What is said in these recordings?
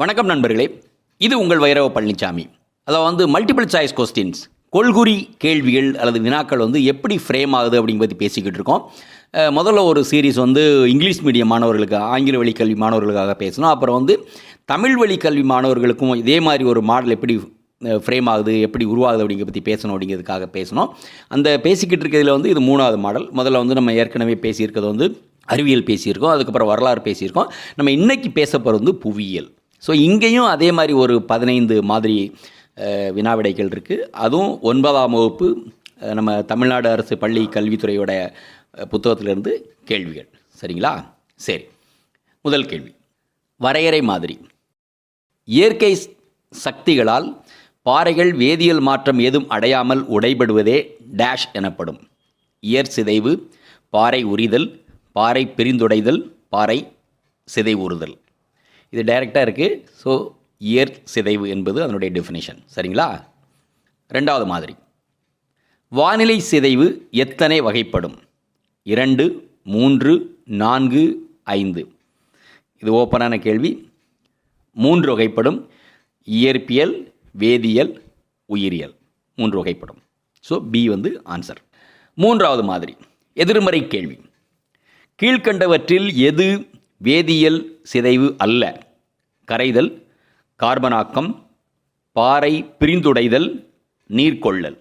வணக்கம் நண்பர்களே. இது உங்கள் வைரவ பழனிசாமி அதாவது வந்து மல்டிபிள் சாய்ஸ் கொஸ்டின்ஸ் கொள்குறி கேள்விகள் அல்லது வினாக்கள் வந்து எப்படி ஃப்ரேம் ஆகுது அப்படிங்க பற்றி பேசிக்கிட்டு இருக்கோம். முதல்ல ஒரு சீரிஸ் வந்து இங்கிலீஷ் மீடியம் மாணவர்களுக்கு ஆங்கில வழி கல்வி மாணவர்களுக்காக பேசணும் அப்புறம் வந்து தமிழ் வழி கல்வி மாணவர்களுக்கும் இதே மாதிரி ஒரு மாடல் எப்படி ஃப்ரேம் ஆகுது எப்படி உருவாகுது அப்படிங்கிற பற்றி பேசணும் அப்படிங்கிறதுக்காக பேசணும் அந்த பேசிக்கிட்டு இருக்கிறதுல வந்து இது மூணாவது மாடல் முதல்ல வந்து நம்ம ஏற்கனவே பேசியிருக்கிறது வந்து அறிவியல் பேசியிருக்கோம். அதுக்கப்புறம் வரலாறு பேசியிருக்கோம். நம்ம இன்றைக்கி பேச போகிறது வந்து புவியியல். ஸோ இங்கேயும் அதே மாதிரி ஒரு பதினைந்து மாதிரி வினாவிடைகள் இருக்குது அதுவும் ஒன்பதாம் வகுப்பு நம்ம தமிழ்நாடு அரசு பள்ளி கல்வித்துறையோட புத்தகத்திலிருந்து கேள்விகள். சரிங்களா? சரி. முதல் கேள்வி. வரையறை மாதிரி. இயற்கை சக்திகளால் பாறைகள் வேதியியல் மாற்றம் ஏதும் அடையாமல் உடைபடுவதே டேஷ் எனப்படும். இயற் சிதைவு பாறை உரிதல் பாறை பிரிந்துடைதல் பாறை சிதைவுறுதல். இது டைரெக்டாக இருக்குது ஸோ இயற் சிதைவு என்பது அதனுடைய டெஃபினேஷன் சரிங்களா? ரெண்டாவது மாதிரி. வானிலை சிதைவு எத்தனை வகைப்படும்? இரண்டு மூன்று நான்கு ஐந்து. இது ஓப்பனான கேள்வி. மூன்று வகைப்படும். இயற்பியல் வேதியியல் உயிரியல். மூன்று வகைப்படும். ஸோ பி வந்து ஆன்சர் மூன்றாவது மாதிரி. எதிர்மறை கேள்வி. கீழ்க்கண்டவற்றில் எது வேதியியல் சிதைவு அல்ல. கரைதல் கார்பனாக்கம் பாறை பிரிந்துடைதல் நீர்க்கொள்ளல்.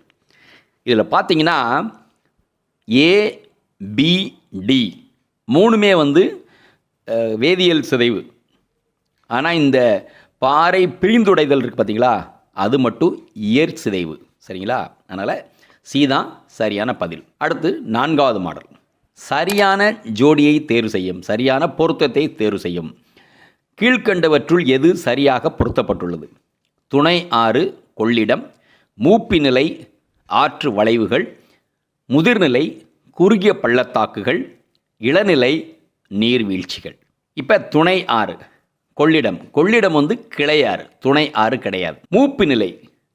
இதில் பார்த்தீங்கன்னா ஏபிடி மூணுமே வந்து வேதியியல் சிதைவு. ஆனால் இந்த பாறை பிரிந்துடைதல் இருக்குது பார்த்தீங்களா அது மட்டும் இயற் சிதைவு சரிங்களா? அதனால் சி தான் சரியான பதில். அடுத்து நான்காவது மாடல். சரியான ஜோடியை தேர்வு செய்யும் சரியான பொருத்தத்தை தேர்வு செய்யும். கீழ்க்கண்டவற்றுள் எது சரியாக பொருத்தப்பட்டுள்ளது? துணை ஆறு கொள்ளிடம். மூப்பிநிலை ஆற்று வளைவுகள். முதிர்நிலை குறுகிய பள்ளத்தாக்குகள். இளநிலை நீர்வீழ்ச்சிகள் இப்போ துணை ஆறு கொள்ளிடம். கொள்ளிடம் வந்து கிளையாறு துணை ஆறு கிடையாது. மூப்பு நிலை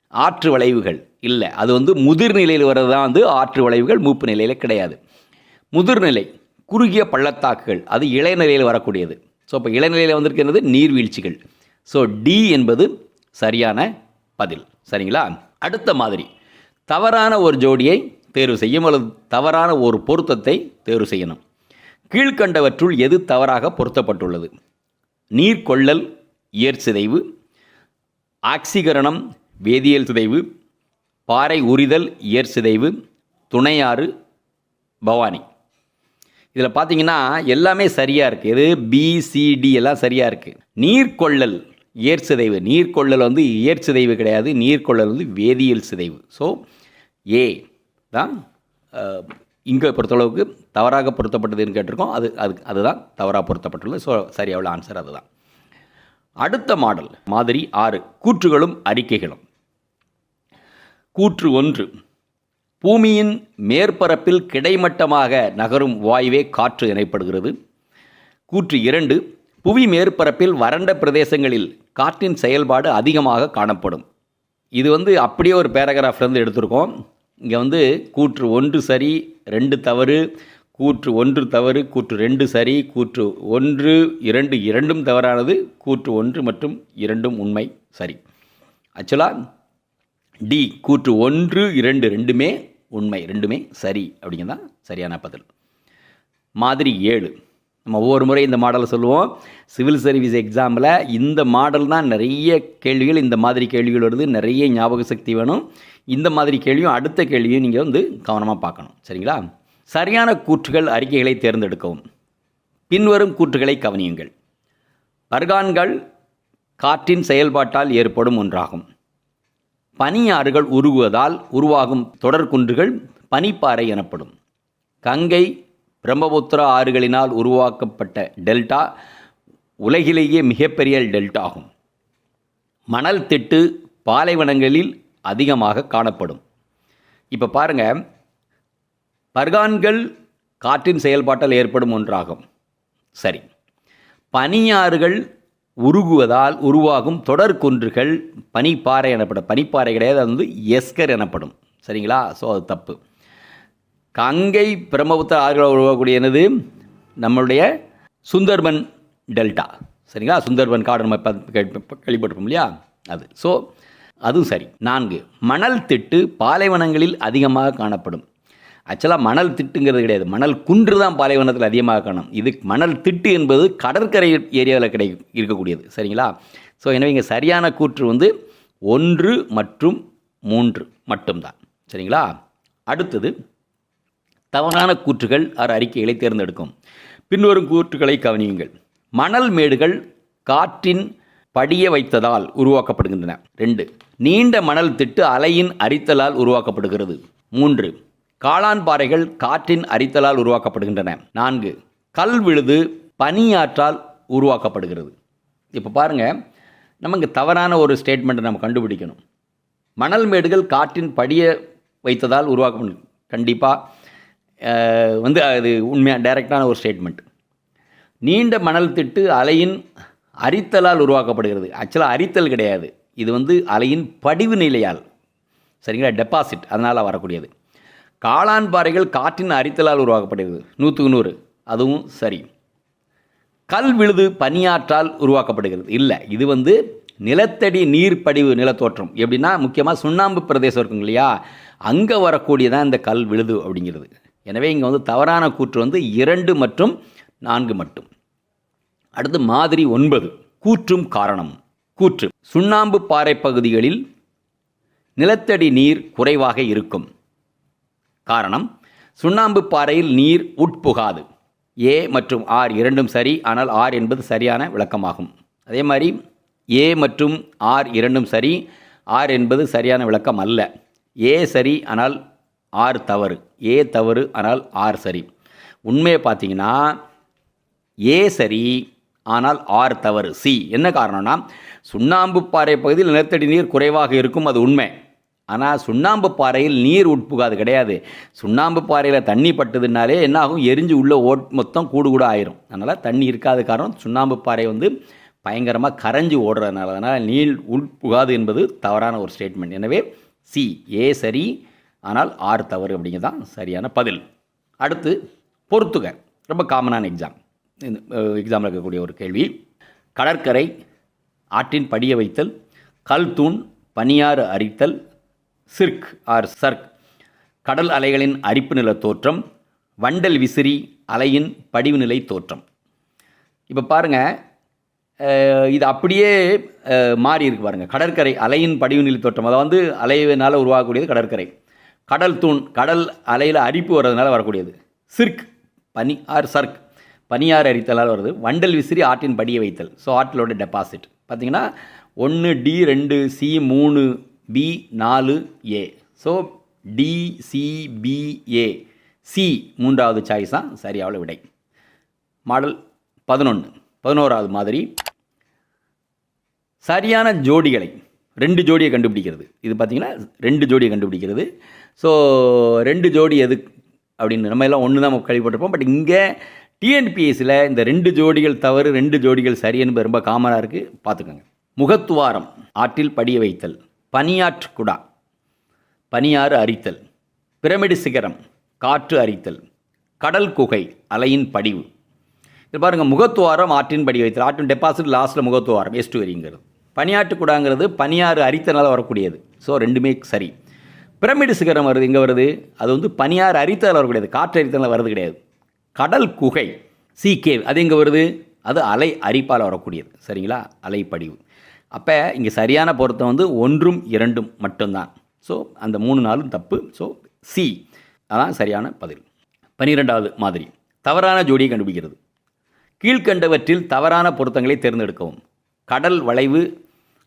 ஆற்று வளைவுகள் இல்லை. அது வந்து முதிர்நிலையில் வர்றது தான் வந்து ஆற்று வளைவுகள் மூப்பு நிலையில் கிடையாது. முதிர்நிலை குறுகிய பள்ளத்தாக்குகள் அது இளைநிலையில் வரக்கூடியது. ஸோ இப்போ இளைநிலையில் வந்திருக்கிறது நீர்வீழ்ச்சிகள். ஸோ டி என்பது சரியான பதில். சரிங்களா? அடுத்த மாதிரி. தவறான ஒரு ஜோடியை தேர்வு செய்யும் அல்லது தவறான ஒரு பொருத்தத்தை தேர்வு செய்யணும். கீழ்க்கண்டவற்றுள் எது தவறாக பொருத்தப்பட்டுள்ளது? நீர்க்கொள்ளல் இயற் சிதைவு ஆக்சிகரணம் வேதியியல் சிதைவு பாறை உரிதல் இயற் சிதைவு துணையாறு பவானி. இதில் பார்த்தீங்கன்னா எல்லாமே சரியாக இருக்குது இது பிசிடி எல்லாம் சரியாக இருக்குது நீர்க்கொள்ளல் இயற்சிதைவு நீர்க்கொள்ளல் வந்து இயற்சிதைவு கிடையாது. நீர்க்கொள்ளல் வந்து வேதியியல் சிதைவு. ஸோ ஏ தான் இங்கே பொறுத்தளவுக்கு தவறாக பொருத்தப்பட்டதுன்னு கேட்டிருக்கோம். அது அது அதுதான் தவறாக பொருத்தப்பட்டுள்ளது. ஸோ சரியான ஆன்சர் அதுதான். அடுத்த மாடல் மாதிரி ஆறு கூற்றுகளும் அறிக்கைகளும். கூற்று ஒன்று பூமியின் மேற்பரப்பில் கிடைமட்டமாக நகரும் வாயுவே காற்று எனப்படுகிறது. கூற்று இரண்டு புவி மேற்பரப்பில் வறண்ட பிரதேசங்களில் காற்றின் செயல்பாடு அதிகமாக காணப்படும். இது வந்து அப்படியே ஒரு பேராகிராஃப்லேருந்து எடுத்திருக்கோம். இங்கே வந்து கூற்று ஒன்று சரி ரெண்டு தவறு கூற்று ஒன்று தவறு கூற்று ரெண்டு சரி கூற்று ஒன்று இரண்டு இரண்டும் தவறானது கூற்று ஒன்று மற்றும் இரண்டும் உண்மை சரி. ஆக்சுவலாக டி கூற்று ஒன்று இரண்டு ரெண்டுமே உண்மை ரெண்டுமே சரி அப்படிங்கிறது தான் சரியான பதில். மாதிரி ஏழு. நம்ம ஒவ்வொரு முறை இந்த மாடலை சொல்லுவோம். சிவில் சர்வீஸ் எக்ஸாமில் இந்த மாடல் தான் நிறைய கேள்விகள் இந்த மாதிரி கேள்விகள் வருது நிறைய ஞாபக சக்தி வேணும். இந்த மாதிரி கேள்வியும் அடுத்த கேள்வியும் நீங்கள் வந்து கவனமாக பார்க்கணும். சரிங்களா? சரியான கூற்றுகள் அறிக்கைகளை தேர்ந்தெடுக்கவும். பின்வரும் கூற்றுகளை கவனியுங்கள். பர்கான்கள் காற்றின் செயல்பாட்டால் ஏற்படும் ஒன்றாகும். பனியாறுகள் உருகுவதால் உருவாகும் தொடர்குன்றுகள் பனிப்பாறை எனப்படும். கங்கை பிரம்மபுத்திரா ஆறுகளினால் உருவாக்கப்பட்ட டெல்டா உலகிலேயே மிகப்பெரிய டெல்டா ஆகும். மணல் திட்டு பாலைவனங்களில் அதிகமாக காணப்படும். இப்போ பாருங்கள் பர்கான்கள் காற்றின் செயல்பாட்டால் ஏற்படும் ஒன்றாகும். சரி பனியாறுகள் உருகுவதால் உருவாகும் தொடர் குன்றுகள் பனிப்பாறை எனப்படும். பனிப்பாறை கிடையாது அது வந்து எஸ்கர் எனப்படும். சரிங்களா? ஸோ அது தப்பு. கங்கை பிரம்மபுத்திர ஆறுகள் உருவாகக்கூடிய என்னது? நம்மளுடைய சுந்தர்பன் டெல்டா. சரிங்களா? சுந்தர்பன் காடு நம்ம ப- கேள்விப்பட்டிருப்போம் இல்லையா? அது. ஸோ அதுவும் சரி. நான்கு. மணல் திட்டு பாலைவனங்களில் அதிகமாக காணப்படும். ஆக்சுவலாக மணல் திட்டுங்கிறது கிடையாது. மணல் குன்று தான் பாலைவனத்தில் அதிகமாக காணும். இது மணல் திட்டு என்பது கடற்கரை ஏரியாவில் கிடை இருக்கக்கூடியது. சரிங்களா? ஸோ எனவே இங்கே சரியான கூற்று வந்து ஒன்று மற்றும் மூன்று மட்டும்தான். சரிங்களா? அடுத்தது தவறான கூற்றுகள் ஆறு அறிக்கைகளை தேர்ந்தெடுக்கும். பின்வரும் கூற்றுகளை கவனியுங்கள். மணல் மேடுகள் காற்றின் படிய வைத்ததால் உருவாக்கப்படுகின்றன. ரெண்டு நீண்ட மணல் திட்டு அலையின் அரித்தலால் உருவாக்கப்படுகிறது. மூன்று காளான் பாறைகள் காற்றின் அரித்தலால் உருவாக்கப்படுகின்றன. நான்கு கல் விழுது பனியாற்றால் உருவாக்கப்படுகிறது. இப்போ பாருங்கள் நமக்கு தவறான ஒரு ஸ்டேட்மெண்ட்டை நம்ம கண்டுபிடிக்கணும். மணல் மேடுகள் காற்றின் படிய வைத்ததால் உருவாக்க கண்டிப்பாக வந்து அது உண்மையாக டைரெக்டான ஒரு ஸ்டேட்மெண்ட் நீண்ட மணல் திட்டு அலையின் அரித்தலால் உருவாக்கப்படுகிறது. ஆக்சுவலாக அரித்தல் கிடையாது. இது வந்து அலையின் படிவு நிலையால். சரிங்களா? டெபாசிட் அதனால் வரக்கூடியது. காளான் பாறைகள் காற்றின் அரித்தலால் உருவாக்கப்படுகிறது. நூற்றுக்கு நூறு. அதுவும் சரி. கல் விழுது பனியாற்றால் உருவாக்கப்படுகிறது. இல்லை இது வந்து நிலத்தடி நீர் படிவு நிலத்தோற்றம். எப்படின்னா முக்கியமாக சுண்ணாம்பு பிரதேசம் இருக்குங்க இல்லையா? அங்கே வரக்கூடியதான் இந்த கல் விழுது அப்படிங்கிறது. எனவே இங்கே வந்து தவறான கூற்று வந்து இரண்டு மற்றும் நான்கு மட்டும். அடுத்து மாதிரி ஒன்பது. கூற்றும் காரணம். கூற்று. சுண்ணாம்பு பாறை பகுதிகளில் நிலத்தடி நீர் குறைவாக இருக்கும். காரணம் சுண்ணாம்பு பாறையில் நீர் உட்புகாது. ஏ மற்றும் ஆர் இரண்டும் சரி ஆனால் ஆர் என்பது சரியான விளக்கமாகும். அதே மாதிரி ஏ மற்றும் ஆர் இரண்டும் சரி ஆர் என்பது சரியான விளக்கம் அல்ல. ஏ சரி ஆனால் ஆர் தவறு. ஏ தவறு ஆனால் ஆர் சரி. உண்மையை பார்த்தீங்கன்னா ஏ சரி ஆனால் ஆர் தவறு. சி. என்ன காரணம்னா சுண்ணாம்பு பாறை பகுதியில் நிலத்தடி நீர் குறைவாக இருக்கும் அது உண்மை. ஆனால் சுண்ணாம்பு பாறையில் நீர் உட்புகாது கிடையாது. சுண்ணாம்பு பாறையில் தண்ணி பட்டதுனாலே என்ன ஆகும் எரிஞ்சு உள்ள ஓட் மொத்தம் கூடு கூட ஆயிரும். அதனால் தண்ணி இருக்காத காரணம் சுண்ணாம்பு பாறை வந்து பயங்கரமாக கரைஞ்சி ஓடுறதுனால அதனால் நீர் உட்புகாது என்பது தவறான ஒரு ஸ்டேட்மெண்ட் எனவே சி ஏ சரி ஆனால் ஆர் தவறு அப்படிங்கிறது தான் சரியான பதில். அடுத்து பொறுத்துக. ரொம்ப காமனான எக்ஸாம் எக்ஸாமில் இருக்கக்கூடிய ஒரு கேள்வி. கடற்கரை ஆற்றின் படிய வைத்தல் கல் தூண் பனியாறு அரித்தல் சிர்க் ஆர் சர்க் கடல் அலைகளின் அரிப்பு நில தோற்றம் வண்டல் விசிறி அலையின் படிவு நிலை தோற்றம். இப்போ பாருங்கள் இது அப்படியே மாறி இருக்கு பாருங்கள் கடற்கரை அலையின் படிவு நிலை தோற்றம் அதை வந்து அலையினால் உருவாகக்கூடியது கடற்கரை. கடல் தூண் கடல் அலையில் அரிப்பு வர்றதுனால வரக்கூடியது. சிர்க் பனி ஆர் சர்க் பனியாறு அரித்தலால் வருது வண்டல் விசிறி ஆற்றின் படியை வைத்தல். ஸோ ஆற்றிலோட டெபாசிட் பார்த்தீங்கன்னா ஒன்று டி ரெண்டு சி மூணு பி நாலு ஏ ஸோ டிசிபிஏ சி மூன்றாவது சாய்ஸ் தான் சரியாவில் விடை. மாடல் பதினொன்று பதினோராவது மாதிரி. சரியான ஜோடிகளை ரெண்டு ஜோடியை கண்டுபிடிக்கிறது. இது பார்த்திங்கன்னா ரெண்டு ஜோடியை கண்டுபிடிக்கிறது. ஸோ ரெண்டு ஜோடி எது அப்படின்னு நம்ம எல்லாம் ஒன்று தான் கழிப்பட்டிருப்போம் பட் இங்கே டிஎன்பிஎஸ்சியில் இந்த ரெண்டு ஜோடிகள் தவறு ரெண்டு ஜோடிகள் சரி என்பது ரொம்ப காமனாக இருக்குது பார்த்துக்கோங்க. முகத்துவாரம் ஆற்றில் படிய வைத்தல். பனியாற்று குடா பனியாறு அரித்தல் பிரமிடு சிகரம் காற்று அரித்தல் கடல் குகை அலையின் படிவு. இது பாருங்கள் முகத்துவாரம் ஆற்றின் படி வைத்தல் ஆற்றின் டெபாசிட் லாஸ்ட்டில் முகத்துவாரம் எஸ்டுவரிங்கிறது வரிங்கிறது. குடாங்கிறது பனியாறு அரித்தனால் வரக்கூடியது. ஸோ ரெண்டுமே சரி. பிரமிடு சிகரம் வருது எங்கே வருது? அது வந்து பனியாறு அரித்தனால் வரக்கூடியது. காற்று அரித்தனால் வருது கிடையாது. கடல் குகை சி கேவ் அது எங்கே வருது? அது அலை அரிப்பால் வரக்கூடியது. சரிங்களா? அலைப்படிவு. அப்போ இங்கே சரியான பொருத்தம் வந்து ஒன்றும் இரண்டும் மட்டும்தான். ஸோ அந்த மூணு நாளும் தப்பு. ஸோ சி அதான் சரியான பதில். பன்னிரெண்டாவது மாதிரி. தவறான ஜோடியை கண்டுபிடிக்கிறது. கீழ்க்கண்டவற்றில் தவறான பொருத்தங்களை தேர்ந்தெடுக்கவும். கடல் வளைவு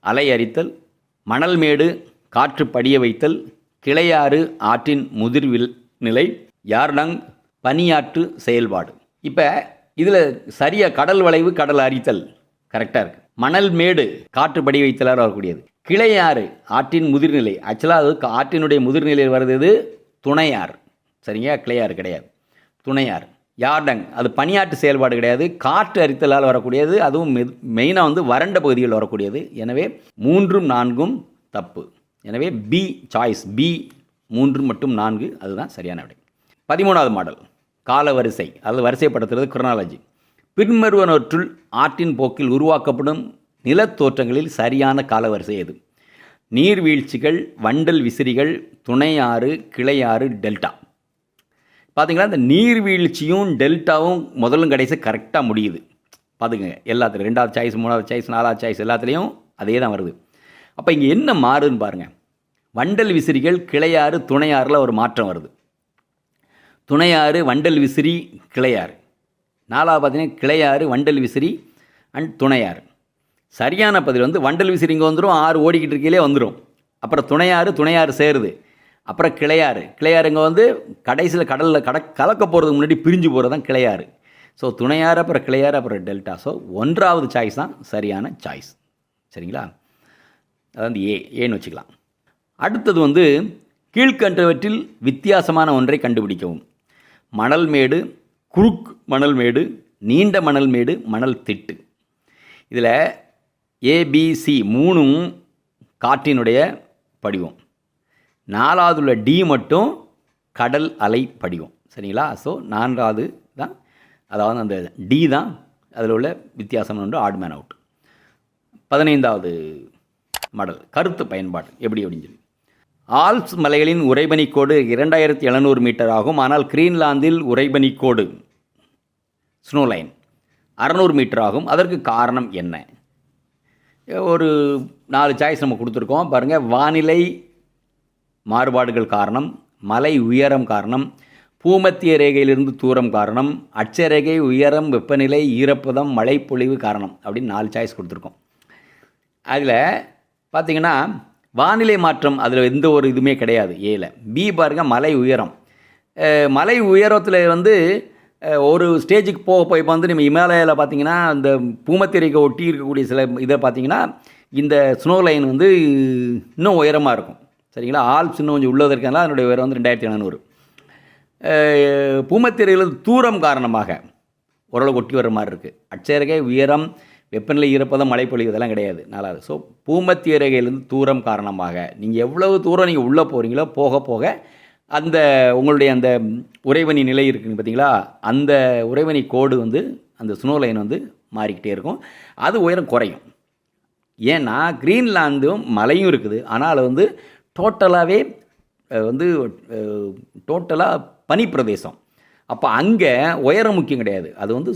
அலை அரித்தல் மணல் மேடு காற்று படிய வைத்தல் கிளையாறு ஆற்றின் முதிர்வில் நிலை யார்டங் பனியாற்று செயல்பாடு. இப்போ இதில் சரியாக கடல் வளைவு கடல் அரித்தல் கரெக்டாக இருக்குது மணல் மேடு காற்று படி வைத்தலாக வரக்கூடியது. கிளையாறு ஆற்றின் முதிர்நிலை. ஆக்சுவலாக அது ஆற்றினுடைய முதிர்நிலையில் வருது துணையார் சரிங்க? கிளையாறு கிடையாது. துணையார் யார்டங் அது பணியாற்று செயல்பாடு கிடையாது. காற்று அரித்தலால் வரக்கூடியது. அதுவும் மெயினாக வந்து வறண்ட பகுதிகளில் வரக்கூடியது. எனவே மூன்றும் நான்கும் தப்பு. எனவே பி சாய்ஸ் பி மூன்று மற்றும் நான்கு அதுதான் சரியான விடை. பதிமூணாவது மாடல். கால வரிசை அது வரிசைப்படுத்துறது குரோனாலஜி பின்வருவனவற்றுள் ஆற்றின் போக்கில் உருவாக்கப்படும் நிலத்தோற்றங்களில் சரியான காலவரிசை எது? நீர்வீழ்ச்சிகள் வண்டல் விசிறிகள் துணையாறு கிளையாறு டெல்டா. பார்த்தீங்களா இந்த நீர்வீழ்ச்சியும் டெல்டாவும் முதலும் கடைசி கரெக்டாக முடியுது. பார்த்துக்கங்க எல்லாத்துலையும் ரெண்டாவது சாய்ஸ் மூணாவது சாய்ஸ் நாலாவது சாய்ஸ் எல்லாத்துலேயும் அதே தான் வருது. அப்போ இங்கே என்ன மாறுதுன்னு பாருங்கள் வண்டல் விசிறிகள் கிளையாறு துணையாறில் ஒரு மாற்றம் வருது. துணையாறு வண்டல் விசிறி கிளையாறு. நாலாவது பார்த்தீங்கன்னா கிளையாறு வண்டல் விசிறி அண்ட் துணையாறு. சரியான பதில் வந்து வண்டல் விசிறி இங்கே வந்துடும் ஆறு ஓடிக்கிட்டு இருக்கையிலே வந்துடும் அப்புறம் துணையாறு துணையாறு சேருது. அப்புறம் கிளையாறு. கிளையாறு இங்கே வந்து கடைசியில் கடலில் கட கலக்க போகிறதுக்கு முன்னாடி பிரிஞ்சு போகிறது தான் கிளையாறு. ஸோ துணையாறு அப்புறம் கிளையாறு அப்புறம் டெல்டா. ஸோ ஒன்றாவது சாய்ஸ் தான் சரியான சாய்ஸ் சரிங்களா? அதாவது ஏ ஏன்னு வச்சுக்கலாம். அடுத்தது வந்து கீழ்கண்டவற்றில் வித்தியாசமான ஒன்றை கண்டுபிடிக்கவும். மணல் மேடு குறுக் மணல் மேடு நீண்ட மணல் மேடு மணல் திட்டு. இதில் ஏபிசி மூணும் காற்றினுடைய படிவம். நாலாவது உள்ள டி மட்டும் கடல் அலை படிவம். சரிங்களா? ஸோ நான்காவது தான் அதாவது அந்த டி தான் அதில் உள்ள வித்தியாசம் ஒன்று ஆட்மேன் அவுட். பதினைந்தாவது மடல் கருத்து பயன்பாடு எப்படி அப்படின்னு சொல்லி. ஆல்ப்ஸ் மலைகளின் உறைபனிக்கோடு இரண்டாயிரத்தி எழுநூறு மீட்டர் ஆகும். ஆனால் கிரீன்லாந்தில் உறைபனிக்கோடு ஸ்னோலைன் அறநூறு மீட்டர் ஆகும். அதற்கு காரணம் என்ன? ஒரு நாலு சாய்ஸ் நம்ம கொடுத்துருக்கோம். பாருங்கள் வானிலை மாறுபாடுகள் காரணம் மலை உயரம் காரணம் பூமத்திய ரேகையிலிருந்து தூரம் காரணம் அட்சரேகை உயரம் வெப்பநிலை ஈரப்பதம் மழைப்பொழிவு காரணம் அப்படின்னு நாலு சாய்ஸ் கொடுத்துருக்கோம். அதில் பார்த்திங்கன்னா வானிலை மாற்றம் அதில் எந்த ஒரு இதுவுமே கிடையாது ஏல. பி பாருங்க மலை உயரம். மலை உயரத்தில் வந்து ஒரு ஸ்டேஜுக்கு போக போய் இப்போ வந்து நம்ம இமாலயாவில் பார்த்தீங்கன்னா இந்த பூமத்திரைக்கு ஒட்டி இருக்கக்கூடிய சில இதை பார்த்தீங்கன்னா இந்த ஸ்னோ லைன் வந்து இன்னும் உயரமாக இருக்கும். சரிங்களா? ஆல்ப்ஸ் இன்னும் கொஞ்சம் உள்ளது இருக்கனால அதனுடைய உயரம் வந்து ரெண்டாயிரத்தி எழுநூறு பூமத்திரையில் தூரம் காரணமாக ஓரளவு ஒட்டி வர்ற மாதிரி இருக்குது அட்சரகை உயரம் வெப்பநிலை ஈரப்பதம் மழைப்பொழிவு இதெல்லாம் கிடையாது. நாலாவது ஸோ பூமத்திய ரேகையிலேருந்து தூரம் காரணமாக நீங்கள் எவ்வளவு தூரம் நீங்கள் உள்ளே போகிறீங்களோ போக போக அந்த உங்களுடைய அந்த உறைவனி நிலை இருக்குதுன்னு பார்த்தீங்களா அந்த உறைவனி கோடு வந்து அந்த ஸ்னோ லைன் வந்து மாறிக்கிட்டே இருக்கும். அது உயரம் குறையும். ஏன்னா க்ரீன்லாந்தும் மலையும் இருக்குது. ஆனால் வந்து டோட்டலாகவே வந்து டோட்டலாக பனிப்பிரதேசம். அப்போ அங்கே உயரம் முக்கியம் கிடையாது. அது வந்து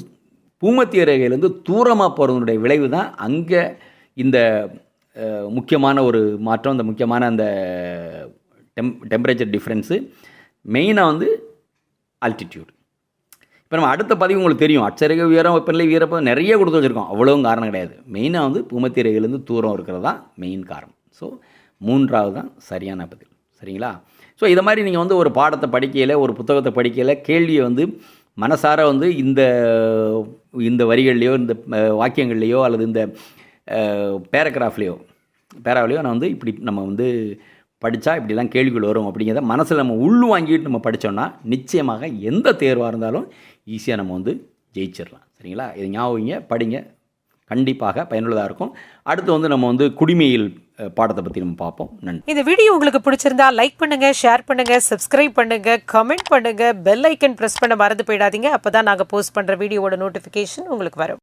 பூமத்திய ரேகையிலேருந்து தூரமாக போகிறதுனுடைய விளைவு தான் அங்கே இந்த முக்கியமான ஒரு மாற்றம் இந்த முக்கியமான அந்த டெம் டெம்பரேச்சர் டிஃப்ரென்ஸு. மெயினாக வந்து ஆல்டிடியூட் இப்போ நம்ம அடுத்த பதிவு உங்களுக்கு தெரியும். அச்சரக உயரம் வெப்பநிலை வீரப்பம் நிறைய கொடுத்து வச்சுருக்கோம். அவ்வளோவும் காரணம் கிடையாது. மெயினாக வந்து பூமத்திய ரேகையிலேருந்து தூரம் இருக்கிறது தான் மெயின் காரணம். ஸோ மூன்றாவது தான் சரியான பதில். சரிங்களா? ஸோ இதை மாதிரி நீங்கள் வந்து ஒரு பாடத்தை படிக்கையில் ஒரு புத்தகத்தை படிக்கையில் கேள்வியை வந்து மனசார வந்து இந்த இந்த வரிகள்லையோ இந்த வாக்கியங்கள்லையோ அல்லது இந்த பேராகிராஃப்லேயோ பேராவிலையோ நான் வந்து இப்படி நம்ம வந்து படித்தா இப்படிலாம் கேள்விகள் வரும் அப்படிங்கிறத மனசில் நம்ம உள் வாங்கிட்டு நம்ம படித்தோம்னா நிச்சயமாக எந்த தேர்வாக இருந்தாலும் ஈஸியாக நம்ம வந்து ஜெயிச்சிடலாம். சரிங்களா? இது ஞாபகம் படிங்க கண்டிப்பாக பயனுள்ளதாக இருக்கும். அடுத்து வந்து நம்ம வந்து குடிமையில் பாடத்தை பற்றி நம்ம பார்ப்போம். நன்றி. இந்த வீடியோ உங்களுக்கு பிடிச்சிருந்தா லைக் பண்ணுங்க ஷேர் பண்ணுங்க சப்ஸ்கிரைப் பண்ணுங்க கமெண்ட் பண்ணுங்க பெல் ஐக்கன் ப்ரெஸ் பண்ண மறந்து போயிடாதீங்க. அப்போ தான் நாங்கள் போஸ்ட் பண்ணுற வீடியோவோட நோட்டிஃபிகேஷன் உங்களுக்கு வரும்.